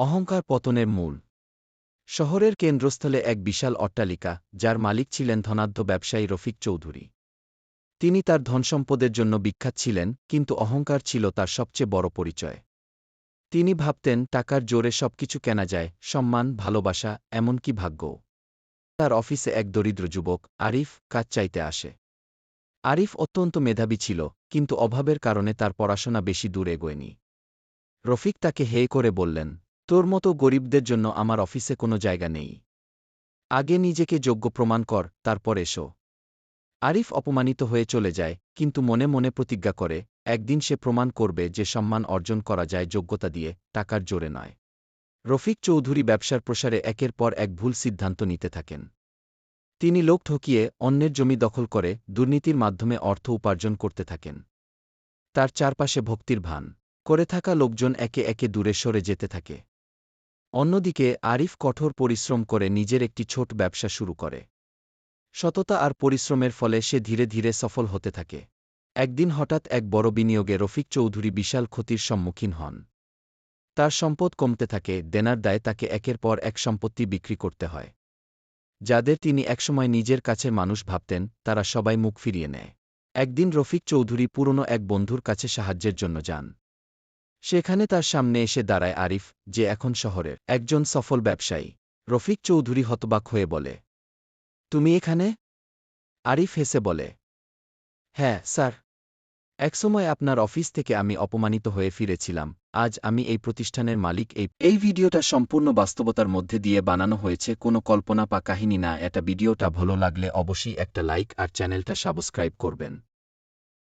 অহংকার পতনের মূল। শহরের কেন্দ্রস্থলে এক বিশাল অট্টালিকা, যার মালিক ছিলেন ধনাঢ্য ব্যবসায়ী রফিক চৌধুরী। তিনি তার ধনসম্পদের জন্য বিখ্যাত ছিলেন, কিন্তু অহংকার ছিল তার সবচেয়ে বড় পরিচয়। তিনি ভাবতেন, টাকার জোরে সবকিছু কেনা যায়, সম্মান, ভালোবাসা, এমনকি ভাগ্যও তার অফিসে এক দরিদ্র যুবক, আরিফ, কাজ চাইতে আসে। আরিফ অত্যন্ত মেধাবী ছিল, কিন্তু অভাবের কারণে তার পড়াশোনা বেশি দূর এগোয়নি। রফিক তাকে হে করে বললেন তোর মতো গরিবদের জন্য আমার অফিসে কোনো জায়গা নেই। আগে নিজেকে যোগ্য প্রমাণ কর, তারপর এসো। আরিফ অপমানিত হয়ে চলে যায়, কিন্তু মনে মনে প্রতিজ্ঞা করে, একদিন সে প্রমাণ করবে যে সম্মান অর্জন করা যায় যোগ্যতা দিয়ে, টাকার জোরে নয়। রফিক চৌধুরী ব্যবসার প্রসারে একের পর এক ভুল সিদ্ধান্ত নিতে থাকেন। তিনি লোক ঠকিয়ে অন্যের জমি দখল করে দুর্নীতির মাধ্যমে অর্থ উপার্জন করতে থাকেন। তার চারপাশে ভক্তির ভান। করে থাকা লোকজন একে একে দূরে সরে যেতে থাকে। অন্যদিকে, আরিফ কঠোর পরিশ্রম করে নিজের একটি ছোট ব্যবসা শুরু করে। সততা আর পরিশ্রমের ফলে সে ধীরে ধীরে সফল হতে থাকে। একদিন হঠাৎ এক বড় বিনিয়োগে রফিক চৌধুরী বিশাল ক্ষতির সম্মুখীন হন। তার সম্পদ কমতে থাকে, দেনার দায়ে তাকে একের পর এক সম্পত্তি বিক্রি করতে হয়। যাদের তিনি একসময় নিজের কাছে মানুষ ভাবতেন, তারা সবাই মুখ ফিরিয়ে নেয়। একদিন রফিক চৌধুরী পুরনো এক বন্ধুর কাছে সাহায্যের জন্য যান। সেখানে তার সামনে এসে দাঁড়ায় আরিফ, যে এখন শহরের একজন সফল ব্যবসায়ী। রফিক চৌধুরী হতবাক হয়ে বলে, তুমি এখানে? আরিফ হেসে বলে হ্যাঁ স্যার। একসময় আপনার অফিস থেকে আমি অপমানিত হয়ে ফিরেছিলাম। আজ আমি এই প্রতিষ্ঠানের মালিক, এই এই ভিডিওটা সম্পূর্ণ বাস্তবতার মধ্যে দিয়ে বানানো হয়েছে। কোনো কল্পনা বা কাহিনী না, এটা ভিডিওটা ভালো লাগলে অবশ্যই একটা লাইক আর চ্যানেলটা সাবস্ক্রাইব করবেন।